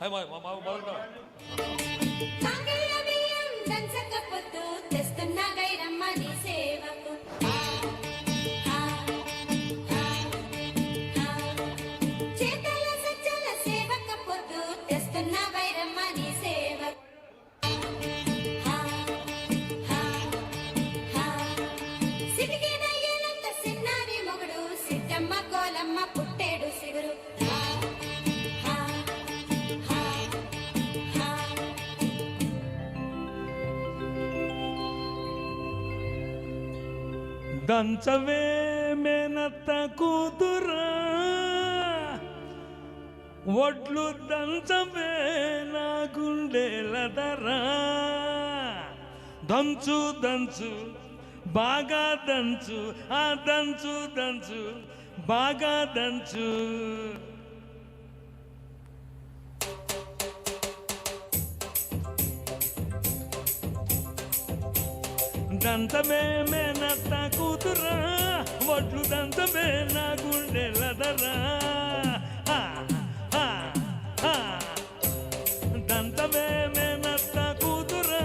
అయ్య, మా- మా- మా- మొదలురా. దంచవే మేనత్త కూతురా. ఒడ్లు దంచవే నా గుండెలదరా దంచు దంచు బాగా దంచు ఆ దంచు దంచు బాగా దంచు. దంతమే మేనత్త కూతురా? వడ్లు దంతమే నా గుండెలదరా హా, హా, హా. దంతమే మేనత్త కూతురా?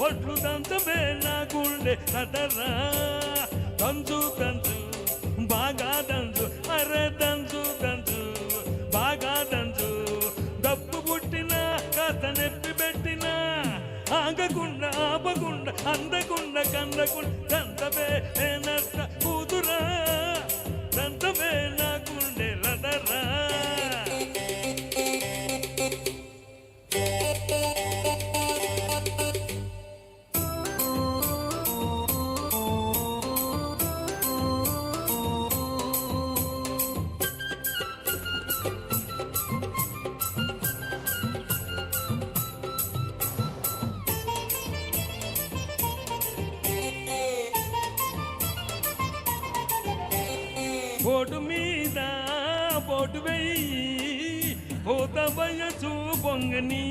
వడ్లు దంతమే నా గుండె లదరా? దంచు దంచు బాగా దంచు అరే దంచు దంచు బాగా దంచు డబ్బు పుట్టిన కథ నెప్పి పెట్టిన ఆగకుండా ఆపకుండా అందకుండా కందకుండా కందవే నేనత్త కూతురా. బోటు మీద బోటు వెయ్యి పోత వయసు పొంగని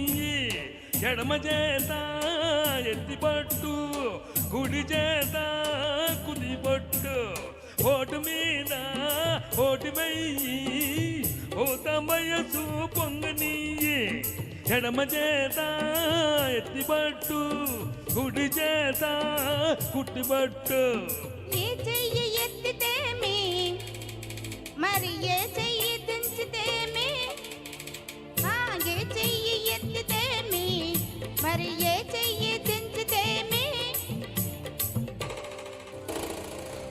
ఎడమ చేత ఎత్తిపట్టు కుడి చేత కుదిపట్టు ఓటు మీద ఓటు వెయ్యి పోత వయసు పొంగని ఎడమ చేత ఎత్తిపట్టు కుడి చేత కుట్టిపట్టు మరి ఏ చెయ్యి దించితేమి ఆ, ఏ చెయ్యి ఎత్తితేమి మరి ఏ చెయ్యి దించితేమి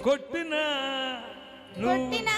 కొట్టినా కొట్టినా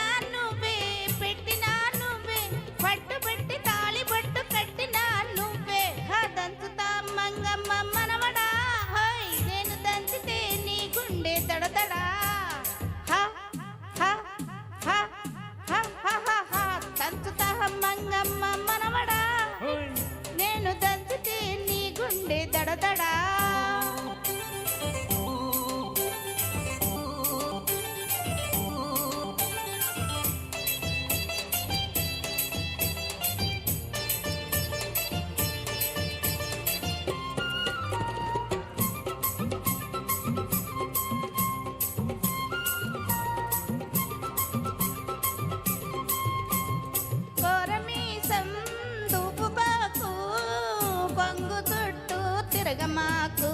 తిరగమాకు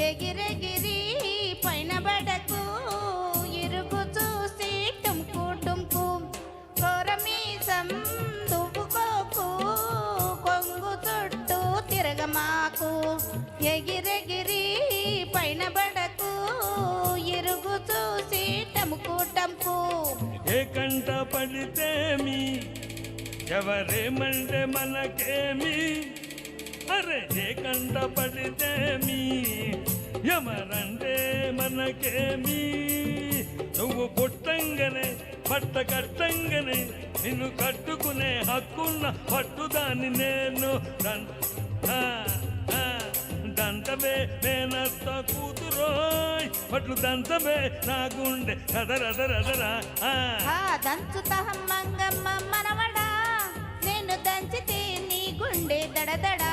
ఎగిరెగిరి పైన బడకు ఇరుగు చూసి టుమ్కు టుమ్కు కొరమీసం దువ్వుకోకు కొంగు చుట్టూ తిరగమాకు ఎగిరెగిరి పైన బడకు ఇరుగు చూసి టముకు టంకు ఏ కంట పడితేమి ఎవరేమంటే మనకేమి? అరే ఏ కంట పడితే మీ యమరంటే మనకేమీ? నువ్వు పుట్టంగనే బట్ట కట్టంగనే నిన్ను కట్టుకునే హక్కున్న పట్టుదాన్ని నేను దంతమే నేనత్త కూతురోయ్. పట్లు దంతమే నా గుండె రదరదరదరా దంచుతా మంగమ్మ మనవడా. నేను దంచితే నీ గుండె దడదడా